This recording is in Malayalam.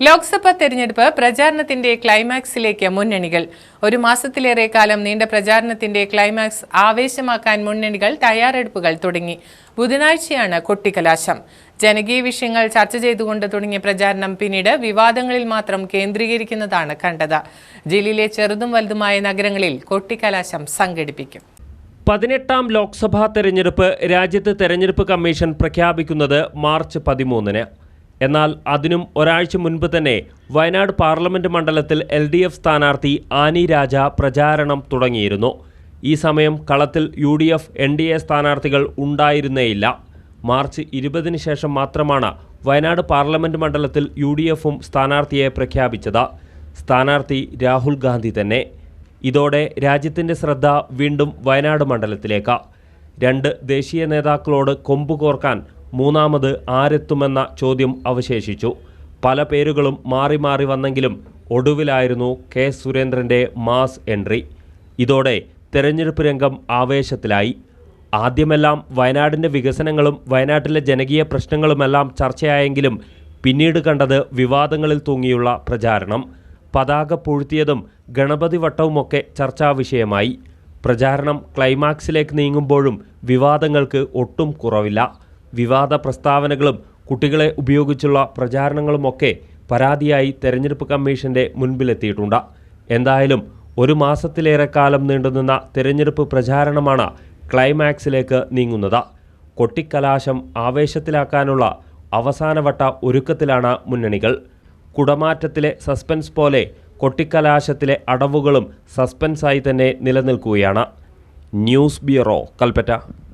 ലോക്സഭാ തെരഞ്ഞെടുപ്പ് പ്രചാരണത്തിന്റെ ക്ലൈമാക്സിലേക്ക് മുന്നണികൾ. ഒരു മാസത്തിലേറെ കാലം നീണ്ട പ്രചാരണത്തിന്റെ ക്ലൈമാക്സ് ആവേശമാക്കാൻ മുന്നണികൾ തയ്യാറെടുപ്പുകൾ തുടങ്ങി. ബുധനാഴ്ചയാണ് കൊട്ടിക്കലാശം. ജനകീയ വിഷയങ്ങൾ ചർച്ച ചെയ്തുകൊണ്ട് തുടങ്ങിയ പ്രചാരണം പിന്നീട് വിവാദങ്ങളിൽ മാത്രം കേന്ദ്രീകരിക്കുന്നതാണ് കണ്ടത്. ജില്ലയിലെ ചെറുതും വലുതുമായ നഗരങ്ങളിൽ കൊട്ടിക്കലാശം സംഘടിപ്പിക്കും. പതിനെട്ടാം ലോക്സഭാ തെരഞ്ഞെടുപ്പ് രാജ്യത്ത് തെരഞ്ഞെടുപ്പ് കമ്മീഷൻ പ്രഖ്യാപിക്കുന്നത് മാർച്ച് പതിമൂന്നിന്. എന്നാൽ അതിനും ഒരാഴ്ച മുൻപ് തന്നെ വയനാട് പാർലമെന്റ് മണ്ഡലത്തിൽ എൽ ഡി എഫ് സ്ഥാനാർത്ഥി ആനി രാജ പ്രചാരണം തുടങ്ങിയിരുന്നു. ഈ സമയം കളത്തിൽ U D F N D A സ്ഥാനാർത്ഥികൾ ഉണ്ടായിരുന്നേയില്ല. മാർച്ച് ഇരുപതിന് ശേഷം മാത്രമാണ് വയനാട് പാർലമെന്റ് മണ്ഡലത്തിൽ യു ഡി എഫും സ്ഥാനാർത്ഥിയെ പ്രഖ്യാപിച്ചത്. സ്ഥാനാർത്ഥി രാഹുൽ ഗാന്ധി തന്നെ. ഇതോടെ രാജ്യത്തിന്റെ ശ്രദ്ധ വീണ്ടും വയനാട് മണ്ഡലത്തിലേക്ക്. രണ്ട് ദേശീയ നേതാക്കളോട് കൊമ്പ് കോർക്കാൻ മൂന്നാമത് ആരെത്തുമെന്ന ചോദ്യം അവശേഷിച്ചു. പല പേരുകളും മാറി മാറി വന്നെങ്കിലും ഒടുവിലായിരുന്നു കെ സുരേന്ദ്രന്റെ മാസ് എൻട്രി. ഇതോടെ തെരഞ്ഞെടുപ്പ് രംഗം ആവേശത്തിലായി. ആദ്യമെല്ലാം വയനാടിന്റെ വികസനങ്ങളും വയനാട്ടിലെ ജനകീയ പ്രശ്നങ്ങളുമെല്ലാം ചർച്ചയായെങ്കിലും പിന്നീട് കണ്ടത് വിവാദങ്ങളിൽ തൂങ്ങിയുള്ള പ്രചാരണം. പതാക പൂഴ്ത്തിയതും ഗണപതി വട്ടവുമൊക്കെ ചർച്ചാ വിഷയമായി. പ്രചാരണം ക്ലൈമാക്സിലേക്ക് നീങ്ങുമ്പോഴും വിവാദങ്ങൾക്ക് ഒട്ടും കുറവില്ല. വിവാദ പ്രസ്താവനകളും കുട്ടികളെ ഉപയോഗിച്ചുള്ള പ്രചാരണങ്ങളുമൊക്കെ പരാതിയായി തെരഞ്ഞെടുപ്പ് കമ്മീഷന്റെ മുൻപിലെത്തിയിട്ടുണ്ട്. എന്തായാലും ഒരു മാസത്തിലേറെ കാലം നീണ്ടുനിന്ന തെരഞ്ഞെടുപ്പ് പ്രചാരണമാണ് ക്ലൈമാക്സിലേക്ക് നീങ്ങുന്നത്. കൊട്ടിക്കലാശം ആവേശത്തിലാക്കാനുള്ള അവസാനവട്ട ഒരുക്കത്തിലാണ് മുന്നണികൾ. കുടമാറ്റത്തിലെ സസ്പെൻസ് പോലെ കൊട്ടിക്കലാശത്തിലെ അടവുകളും സസ്പെൻസായി തന്നെ നിലനിൽക്കുകയാണ്. News bureau Kalpetta.